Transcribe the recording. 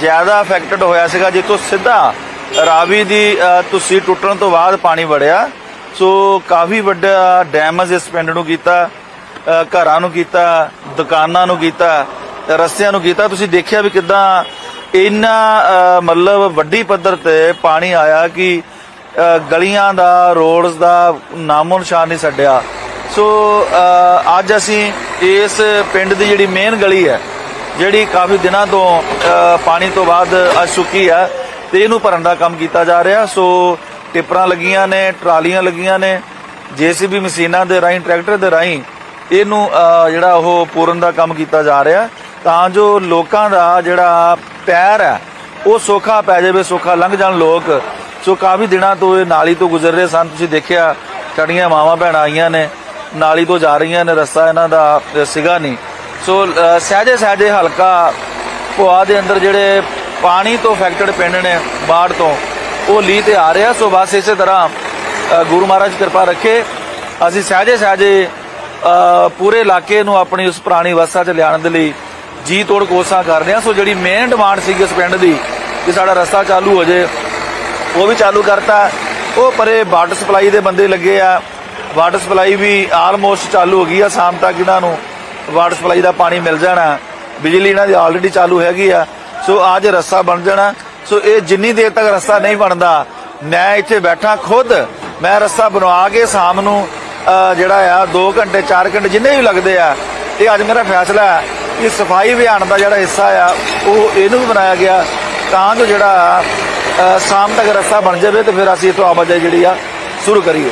ਜ਼ਿਆਦਾ ਅਫੈਕਟਡ ਹੋਇਆ ਸੀਗਾ ਜਿੱਥੋਂ ਸਿੱਧਾ ਰਾਵੀ ਦੀ ਅ, ਤੁਸੀਂ ਟੁੱਟਣ ਤੋਂ ਬਾਅਦ ਪਾਣੀ ਵੜਿਆ। ਸੋ ਕਾਫੀ ਵੱਡਾ ਡੈਮੇਜ ਇਸ ਪਿੰਡ ਨੂੰ ਕੀਤਾ ਘਰਾਂ ਨੂੰ ਕੀਤਾ ਦੁਕਾਨਾਂ ਨੂੰ ਕੀਤਾ ਰਸਤਿਆਂ ਨੂੰ ਕੀਤਾ। ਤੁਸੀਂ ਦੇਖਿਆ ਵੀ ਕਿਦਾਂ ਇੰਨਾ ਮਤਲਬ ਵੱਡੀ ਪੱਧਰ ਤੇ ਪਾਣੀ ਆਇਆ ਕਿ ਗਲੀਆਂ ਦਾ ਰੋਡਸ ਦਾ ਨਾਮੋ ਨਿਸ਼ਾਨ ਨਹੀਂ ਛੱਡਿਆ। ਸੋ ਅੱਜ ਅਸੀਂ ਇਸ ਪਿੰਡ ਦੀ ਜਿਹੜੀ ਮੇਨ ਗਲੀ ਹੈ ਜਿਹੜੀ ਕਾਫੀ ਦਿਨਾਂ ਤੋਂ ਪਾਣੀ ਤੋਂ ਬਾਅਦ ਅੱਜ ਸੁੱਕੀ ਹੈ ਤੇ ਇਹਨੂੰ ਭਰਨ ਦਾ ਕੰਮ ਕੀਤਾ ਜਾ ਰਿਹਾ। ਸੋ ਟਿੱਪਰਾਂ ਲੱਗੀਆਂ ਨੇ ਟਰਾਲੀਆਂ ਲੱਗੀਆਂ ਨੇ ਜੀਸੀਬੀ ਮਸ਼ੀਨਾਂ ਦੇ ਰਾਹੀਂ ਟਰੈਕਟਰ ਦੇ ਰਾਹੀਂ ਇਹਨੂੰ ਜਿਹੜਾ ਉਹ ਪੂਰਨ ਦਾ ਕੰਮ ਕੀਤਾ ਜਾ ਰਿਹਾ। ਤਾਂ ਜੋ ਲੋਕਾਂ ਦਾ ਜਿਹੜਾ ਪੈਰ ਹੈ ਉਹ ਸੌਖਾ ਪੈ ਜਾਵੇ ਸੌਖਾ ਲੰਘ ਜਾਣ ਲੋਕ। ਸੋ ਕਾਫੀ ਦਿਨਾਂ ਤੋਂ ਇਹ ਨਾਲੀ ਤੋਂ ਗੁਜ਼ਰ ਰਹੇ ਸਨ। ਤੁਸੀਂ ਦੇਖਿਆ ਸਾਡੀਆਂ ਮਾਵਾਂ ਭੈਣਾਂ ਆਈਆਂ ਨੇ ਨਾਲੀ ਤੋਂ ਜਾ ਰਹੀਆਂ ਨੇ ਰਸਤਾ ਇਹਨਾਂ ਦਾ ਅ, ਸੀਗਾ ਨਹੀਂ। ਸੋ ਅ, ਸਹਿਜੇ ਸਹਿਜੇ ਹਲਕਾ ਭੋਆ ਦੇ ਅੰਦਰ ਜਿਹੜੇ ਪਾਣੀ ਤੋਂ ਅਫੈਕਟਡ ਪਿੰਡ ਨੇ ਬਾੜ ਤੋਂ ਉਹ ਲੀ ਤੇ ਆ ਰਿਹਾ। ਸੋ ਬਸ ਇਸੇ ਤਰ੍ਹਾਂ ਗੁਰੂ ਮਹਾਰਾਜ ਕਿਰਪਾ ਰੱਖੇ। ਅਸੀਂ ਸਹਿਜੇ ਸਹਿਜੇ ਪੂਰੇ ਇਲਾਕੇ ਨੂੰ ਆਪਣੀ ਉਸ ਪੁਰਾਣੀ ਅਵਸਥਾ 'ਚ ਲਿਆਉਣ ਦੇ ਲਈ ਜੀ ਤੋੜ ਕੋਸ਼ਿਸ਼ਾਂ ਕਰ ਰਹੇ ਹਾਂ। ਸੋ ਜਿਹੜੀ ਮੇਨ ਡਿਮਾਂਡ ਸੀਗੀ ਇਸ ਪਿੰਡ ਦੀ ਕਿ ਸਾਡਾ ਰਸਤਾ ਚਾਲੂ ਹੋ ਜੇ ਉਹ ਵੀ ਚਾਲੂ ਕਰਤਾ। ਉਹ ਪਰੇ ਵਾਟਰ ਸਪਲਾਈ ਦੇ ਬੰਦੇ ਲੱਗੇ ਆ। ਵਾਟਰ ਸਪਲਾਈ ਵੀ ਆਲਮੋਸਟ ਚਾਲੂ ਹੋ ਗਈ ਆ ਸ਼ਾਮ ਤੱਕ ਇਹਨਾਂ ਨੂੰ। ਵਾਟਰ ਸਪਲਾਈ ਦਾ ਪਾਣੀ ਮਿਲ ਜਾਣਾ, ਬਿਜਲੀ ਇਹਨਾਂ ਦੀ ਆਲਰੇਡੀ ਚਾਲੂ ਹੈਗੀ ਆ। ਸੋ ਅੱਜ ਰਸਤਾ ਬਣ ਜਾਣਾ, ਸੋ ਇਹ ਜਿੰਨੀ ਦੇਰ ਤੱਕ ਰਸਤਾ ਨਹੀਂ ਬਣਦਾ, ਮੈਂ ਇੱਥੇ ਬੈਠਾ ਖੁਦ, ਮੈਂ ਰਸਤਾ ਬਣਵਾ ਕੇ ਸ਼ਾਮ ਨੂੰ ਜਿਹੜਾ ਆ 2 ਘੰਟੇ 4 ਘੰਟੇ ਜਿੰਨੇ ਵੀ ਲੱਗਦੇ ਆ ਇਹ ਅੱਜ ਮੇਰਾ ਫੈਸਲਾ ਹੈ ਕਿ ਸਫ਼ਾਈ ਅਭਿਆਨ ਦਾ ਜਿਹੜਾ ਹਿੱਸਾ ਆ, ਉਹ ਇਹਨੂੰ ਵੀ ਬਣਾਇਆ ਗਿਆ, ਤਾਂ ਜੋ ਜਿਹੜਾ ਸ਼ਾਮ ਤੱਕ ਰਸਤਾ ਬਣ ਜਾਵੇ ਤੇ ਫਿਰ ਅਸੀਂ ਇਥੋਂ ਆਵਾਜਾਈ ਜਿਹੜੀ ਆ, ਸ਼ੁਰੂ ਕਰੀਏ।